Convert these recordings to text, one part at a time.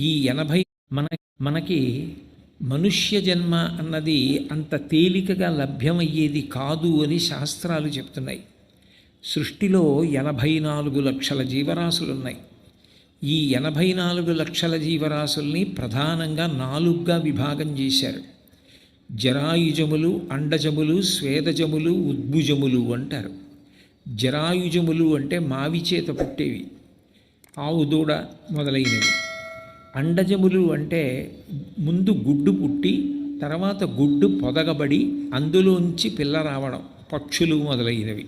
ఈ ఎనభై మన మనకి మనుష్య జన్మ అన్నది అంత తేలికగా లభ్యమయ్యేది కాదు అని శాస్త్రాలు చెప్తున్నాయి. సృష్టిలో ఎనభై నాలుగు లక్షల జీవరాశులు ఉన్నాయి ఈ ఎనభై నాలుగు లక్షల జీవరాశుల్ని ప్రధానంగా నాలుగుగా విభాగం చేశారు. జరాయుజములు అండజములు స్వేదజములు ఉద్భుజములు అంటారు. జరాయుజములు అంటే మావి చేత పుట్టేవి. ఆవు దూడ మొదలైనవి. అండజములు అంటే ముందు గుడ్డు పుట్టి తర్వాత గుడ్డు పొదగబడి అందులోంచి పిల్ల రావడం పక్షులు మొదలైనవి.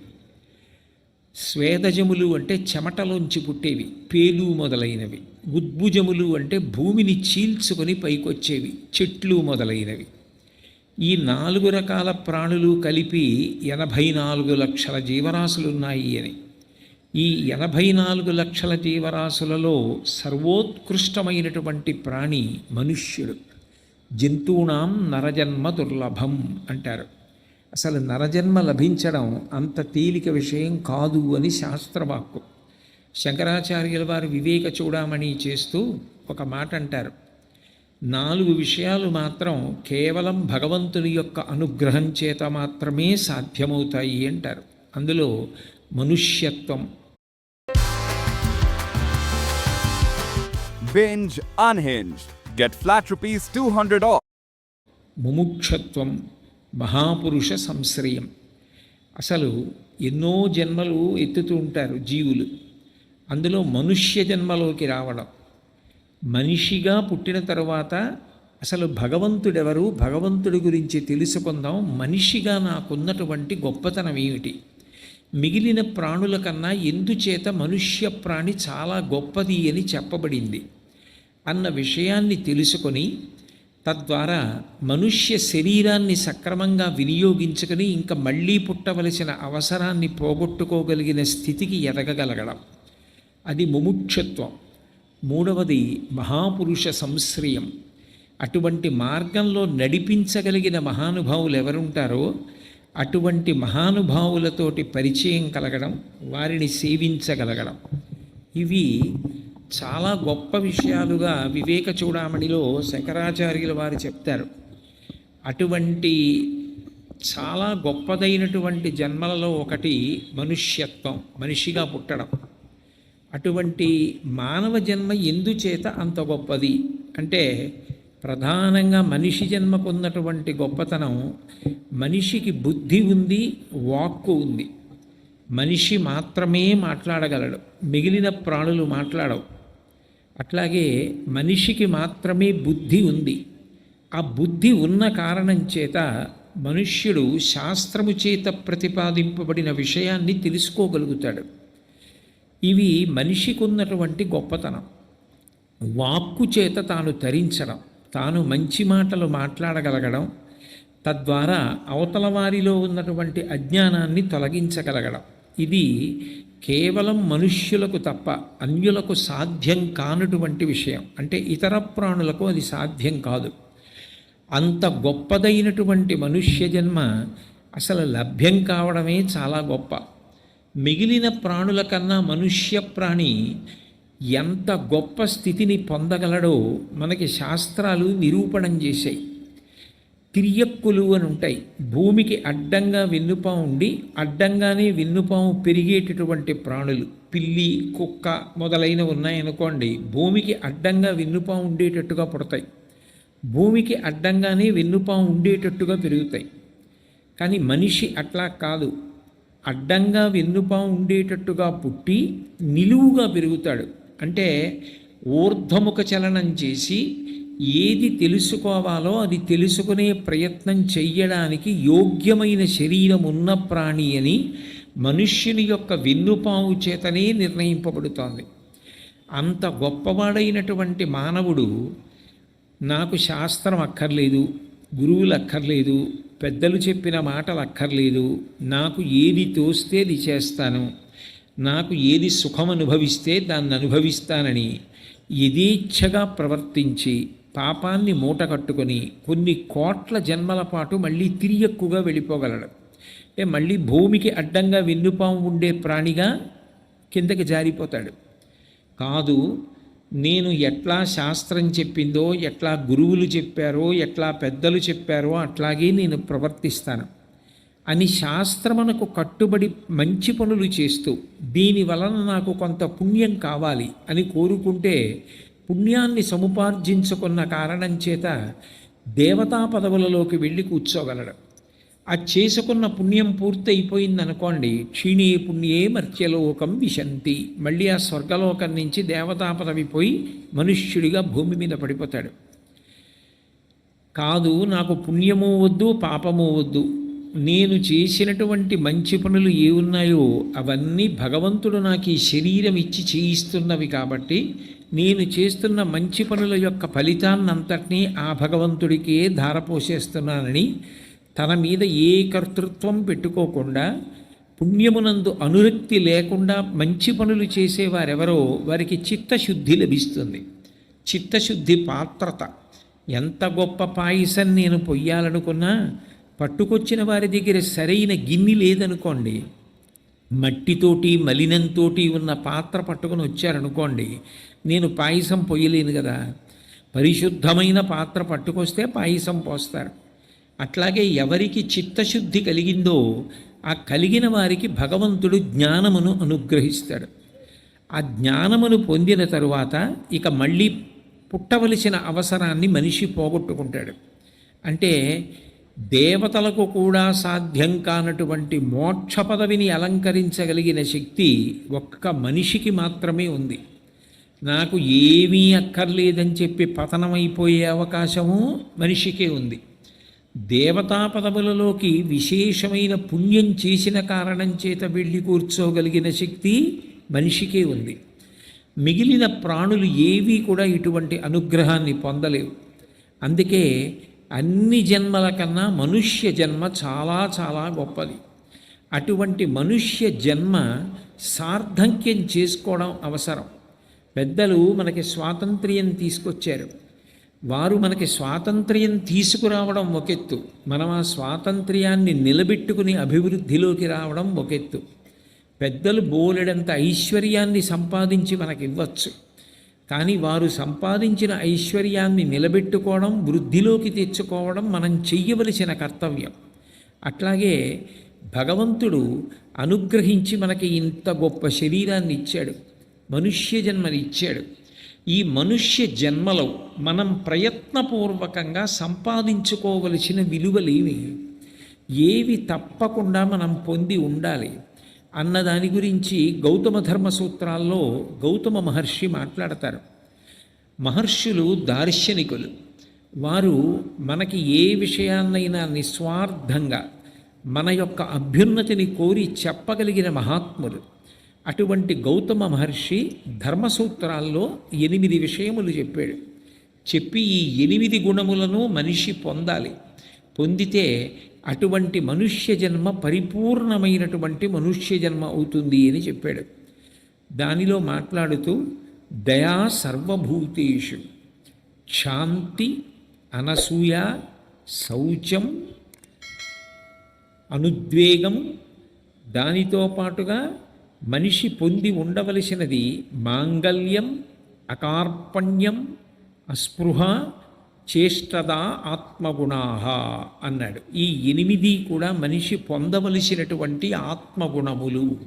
స్వేదజములు అంటే చెమటలోంచి పుట్టేవి పేలు మొదలైనవి. ఉద్భుజములు అంటే భూమిని చీల్చుకొని పైకొచ్చేవి చెట్లు మొదలైనవి. ఈ నాలుగు రకాల ప్రాణులు కలిపి ఎనభై నాలుగు లక్షల జీవరాశులు ఉన్నాయి అని. ఈ ఎనభై నాలుగు లక్షల జీవరాశులలో సర్వోత్కృష్టమైనటువంటి ప్రాణి మనుష్యుడు. జంతువునాం నరజన్మ దుర్లభం అంటారు. అసలు నరజన్మ లభించడం అంత తేలిక విషయం కాదు అని శాస్త్రవాక్కు. శంకరాచార్యుల వారు వివేక చూడమని చేస్తూ ఒక మాట అంటారు. నాలుగు విషయాలు మాత్రం కేవలం భగవంతుని యొక్క అనుగ్రహం చేత మాత్రమే సాధ్యమవుతాయి అంటారు. అందులో మనుష్యత్వం Binge unhinged. Get flat rupees 200 off. ముముక్షత్వం మహాపురుష సంశ్రయం. అసలు ఎన్నో జన్మలు ఎత్తుతూ ఉంటారు జీవులు. అందులో మనుష్య జన్మలోకి రావడం. మనిషిగా పుట్టిన తర్వాత అసలు భగవంతుడెవరు? భగవంతుడి గురించి తెలుసుకుందాం. మనిషిగా నాకున్నటువంటి గొప్పతనం ఏమిటి? మిగిలిన ప్రాణుల కన్నా ఎందుచేత మనుష్య ప్రాణి చాలా గొప్పది అని చెప్పబడింది. అన్న విషయాన్ని తెలుసుకొని తద్వారా మనుష్య శరీరాన్ని సక్రమంగా వినియోగించుకొని ఇంకా మళ్ళీ పుట్టవలసిన అవసరాన్ని పోగొట్టుకోగలిగిన స్థితికి ఎదగగలగడం. అది ముముక్షత్వం. మూడవది మహాపురుష సంశ్రయం. అటువంటి మార్గంలో నడిపించగలిగిన మహానుభావులు ఎవరుంటారో అటువంటి మహానుభావులతోటి పరిచయం కలగడం వారిని సేవించగలగడం. ఇవి చాలా గొప్ప విషయాలుగా వివేక చూడామణిలో శంకరాచార్యుల వారు చెప్తారు. అటువంటి చాలా గొప్పదైనటువంటి జన్మలలో ఒకటి మనుష్యత్వం మనిషిగా పుట్టడం. అటువంటి మానవ జన్మ ఎందుచేత అంత గొప్పది? అంటే ప్రధానంగా మనిషి జన్మ ఉన్నటువంటి గొప్పతనం మనిషికి బుద్ధి ఉంది వాక్కు ఉంది. మనిషి మాత్రమే మాట్లాడగలడు మిగిలిన ప్రాణులు మాట్లాడవు. అట్లాగే మనిషికి మాత్రమే బుద్ధి ఉంది. ఆ బుద్ధి ఉన్న కారణం చేత మనుష్యుడు శాస్త్రము చేత ప్రతిపాదింపబడిన విషయాన్ని తెలుసుకోగలుగుతాడు. ఇవి మనిషికి ఉన్నటువంటి గొప్పతనం. వాక్కు చేత తాను తరించడం తాను మంచి మాటలు మాట్లాడగలగడం తద్వారా అవతల వారిలో ఉన్నటువంటి అజ్ఞానాన్ని తొలగించగలగడం. ఇది కేవలం మనుష్యులకు తప్ప అన్యులకు సాధ్యం కానటువంటి విషయం. అంటే ఇతర ప్రాణులకు అది సాధ్యం కాదు. అంత గొప్పదైనటువంటి మనుష్య జన్మ అసలు లభ్యం కావడమే చాలా గొప్ప. మిగిలిన ప్రాణుల కన్నా మనుష్య ప్రాణి ఎంత గొప్ప స్థితిని పొందగలడో మనకి శాస్త్రాలు నిరూపణం చేశాయి. తిరియక్కులు అని ఉంటాయి. భూమికి అడ్డంగా వెన్నుపాము ఉండి అడ్డంగానే వెన్నుపాము పెరిగేటటువంటి ప్రాణులు పిల్లి కుక్క మొదలైనవి ఉన్నాయనుకోండి భూమికి అడ్డంగా వెన్నుపాము ఉండేటట్టుగా పుడతాయి. భూమికి అడ్డంగానే వెన్నుపాము ఉండేటట్టుగా పెరుగుతాయి. కానీ మనిషి అట్లా కాదు. అడ్డంగా వెన్నుపాము ఉండేటట్టుగా పుట్టి నిలువుగా పెరుగుతాడు. అంటే ఊర్ధముఖ చలనం చేసి ఏది తెలుసుకోవాలో అది తెలుసుకునే ప్రయత్నం చెయ్యడానికి యోగ్యమైన శరీరం ఉన్న ప్రాణి అని మనుష్యుని యొక్క వెన్నుపాము చేతనే నిర్ణయింపబడుతోంది. అంత గొప్పవాడైనటువంటి మానవుడు నాకు శాస్త్రం అక్కర్లేదు గురువులు అక్కర్లేదు పెద్దలు చెప్పిన మాటలు అక్కర్లేదు నాకు ఏది తోస్తే అది చేస్తాను నాకు ఏది సుఖం అనుభవిస్తే దాన్ని అనుభవిస్తానని యథేచ్ఛగా ప్రవర్తించి పాపాన్ని మూట కట్టుకొని కొన్ని కోట్ల జన్మల పాటు మళ్ళీ తిరియక్కుగా వెళ్ళిపోగలడు. అంటే మళ్ళీ భూమికి అడ్డంగా వెన్నుపాము ఉండే ప్రాణిగా కిందకి జారిపోతాడు. కాదు నేను ఎట్లా శాస్త్రం చెప్పిందో ఎట్లా గురువులు చెప్పారో ఎట్లా పెద్దలు చెప్పారో అట్లాగే నేను ప్రవర్తిస్తాను. అని శాస్త్రమునకు కట్టుబడి మంచి పనులు చేస్తూ దీని వలన నాకు కొంత పుణ్యం కావాలి అని కోరుకుంటే పుణ్యాన్ని సముపార్జించుకున్న కారణం చేత దేవతా పదవులలోకి వెళ్ళి కూర్చోగలడు. ఆ చేసుకున్న పుణ్యం పూర్తయిపోయిందనుకోండి క్షీణే పుణ్యే మర్త్యలోకం విశంతి. మళ్ళీ ఆ స్వర్గలోకం నుంచి దేవతా పదవి పోయి మనుష్యుడిగా భూమి మీద పడిపోతాడు. కాదు నాకు పుణ్యము వద్దు పాపము వద్దు. నేను చేసినటువంటి మంచి పనులు ఏ ఉన్నాయో అవన్నీ భగవంతుడు నాకు ఈ శరీరం ఇచ్చి చేయిస్తున్నవి కాబట్టి నేను చేస్తున్న మంచి పనుల యొక్క ఫలితాన్నంతటినీ ఆ భగవంతుడికే ధారపోసేస్తున్నానని తన మీద ఏ కర్తృత్వం పెట్టుకోకుండా పుణ్యమునందు అనురక్తి లేకుండా మంచి పనులు చేసేవారెవరో వారికి చిత్తశుద్ధి లభిస్తుంది. చిత్తశుద్ధి పాత్రత. ఎంత గొప్ప పాయసం నేను పొయ్యాలనుకున్నా పట్టుకొచ్చిన వారి దగ్గర సరైన గిన్నె లేదనుకోండి మట్టితోటి మలినంతోటి ఉన్న పాత్ర పట్టుకొని వచ్చారనుకోండి నేను పాయసం పొయ్యలేను కదా. పరిశుద్ధమైన పాత్ర పట్టుకొస్తే పాయసం పోస్తారు. అట్లాగే ఎవరికి చిత్తశుద్ధి కలిగిందో ఆ కలిగిన వారికి భగవంతుడు జ్ఞానమును అనుగ్రహిస్తాడు. ఆ జ్ఞానమును పొందిన తరువాత ఇక మళ్ళీ పుట్టవలసిన అవసరాన్ని మనిషి పోగొట్టుకుంటాడు. అంటే దేవతలకు కూడా సాధ్యం కానటువంటి మోక్ష పదవిని అలంకరించగలిగిన శక్తి ఒక్క మనిషికి మాత్రమే ఉంది. నాకు ఏమీ అక్కర్లేదని చెప్పి పతనమైపోయే అవకాశము మనిషికే ఉంది. దేవతా పదవులలోకి విశేషమైన పుణ్యం చేసిన కారణం చేత వెళ్ళి కూర్చోగలిగిన శక్తి మనిషికే ఉంది. మిగిలిన ప్రాణులు ఏవీ కూడా ఇటువంటి అనుగ్రహాన్ని పొందలేవు. అందుకే అన్ని జన్మల కన్నా మనుష్య జన్మ చాలా చాలా గొప్పది. అటువంటి మనుష్య జన్మ సార్థక్యం చేసుకోవడం అవసరం. పెద్దలు మనకి స్వాతంత్ర్యం తీసుకొచ్చారు. వారు మనకి స్వాతంత్ర్యం తీసుకురావడం ఒకెత్తు మనం ఆ స్వాతంత్ర్యాన్ని నిలబెట్టుకుని అభివృద్ధిలోకి రావడం ఒకెత్తు పెద్దలు బోలెడంత ఐశ్వర్యాన్ని సంపాదించి మనకి ఇవ్వచ్చు కానీ వారు సంపాదించిన ఐశ్వర్యాన్ని నిలబెట్టుకోవడం వృద్ధిలోకి తెచ్చుకోవడం మనం చెయ్యవలసిన కర్తవ్యం. అట్లాగే భగవంతుడు అనుగ్రహించి మనకి ఇంత గొప్ప శరీరాన్ని ఇచ్చాడు మనుష్య జన్మనిచ్చాడు ఈ మనుష్య జన్మలో మనం ప్రయత్నపూర్వకంగా సంపాదించుకోవలసిన విలువలేవి ఏవి తప్పకుండా మనం పొంది ఉండాలి. అన్నదాని గురించి గౌతమ ధర్మ సూత్రాల్లో గౌతమ మహర్షి మాట్లాడతారు. మహర్షులు దార్శనికులు. వారు మనకి ఏ విషయాన్నైనా నిస్వార్థంగా మన యొక్క అభ్యున్నతిని కోరి చెప్పగలిగిన మహాత్ములు. అటువంటి గౌతమ మహర్షి ధర్మసూత్రాల్లో ఎనిమిది విషయములు చెప్పాడు. చెప్పి ఈ ఎనిమిది గుణములను మనిషి పొందాలి. పొందితే అటువంటి మనుష్య జన్మ పరిపూర్ణమైనటువంటి మనుష్య జన్మ అవుతుంది అని చెప్పాడు. దానిలో మాట్లాడుతూ దయా సర్వభూతేషు శాంతి అనసూయ శౌచం అనుద్వేగం దానితో పాటుగా మనిషి పొంది ఉండవలసినది మాంగల్యం అకార్పణ్యం అస్పృహ చేష్టదా ఆత్మగుణాహ అన్నాడు. ఈ ఎనిమిది కూడా మనిషి పొందవలసినటువంటి ఆత్మగుణములు.